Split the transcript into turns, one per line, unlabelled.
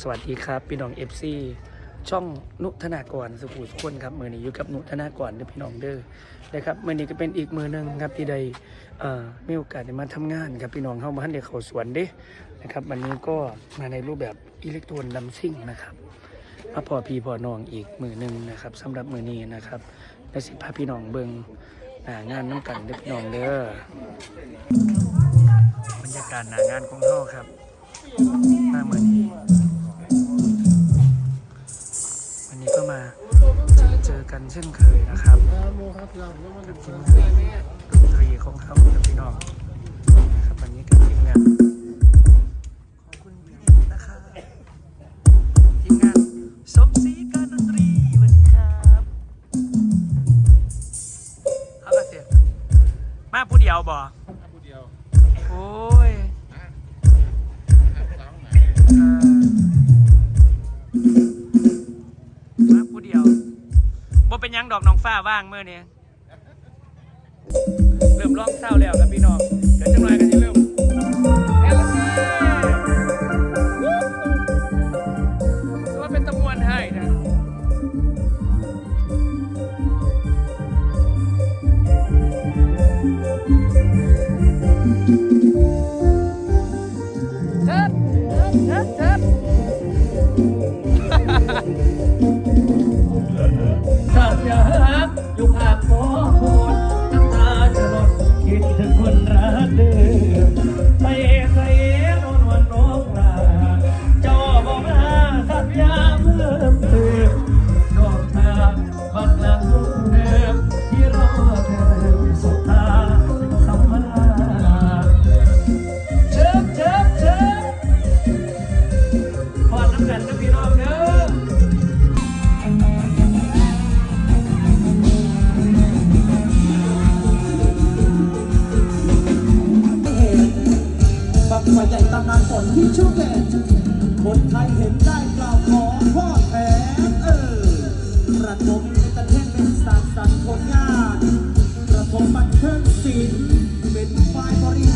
สวัสดีครับ พี่น้องเอฟซีช่องนุธนากรสุขุสุคนครับมือนี้อยู่กับนุธนากรเด้อพี่น้องเด้อนะครับมือนี้ก็เป็นอีกมือหนึ่งครับที่ได้เอ่อมีโอกาสได้มาทำงานครับพี่น้องเข้ามาทันเด็กเขาสวนเด้นะครับวันนี้ก็มาในรูปแบบอิเล็กโทรนดัมซิ่งนะครับมาพอพี่พอน้องอีกมือหนึ่งนะครับสำหรับมือนี้นะครับและสิพาพี่น้องเบิงหน้างานน้ำกันเด้อพี่น้องเด้อบรรยากาศหนางานของเขาครับมาเหมือนนี้ นี้ก็มาเจอกันเช่นเคยนะครับกับทีมงานดนตรีของเขากับพี่น้องนะครับวันนี้กับทีมงานขอบคุณพี่นะครับทีมงานสมศรีการดนตรีสวัสดีครับเอาละเสียมาผู้เดียวบ่ เป็นยังดอกน้องฟ้าว่างเมื่อนี้เริ่มร้องเศร้าแล้วครับพี่น้องเดี๋ยวจังไรกันที่เริ่มเอลซีว่าเป็นตะมวนให้นะ เห็
นได้ก่าขอพ่อแถมเออประทมในประเทศเป็
นศาตร์สัตว์ผานประทมบันเทิงศิลเป็นฝ่ายบริ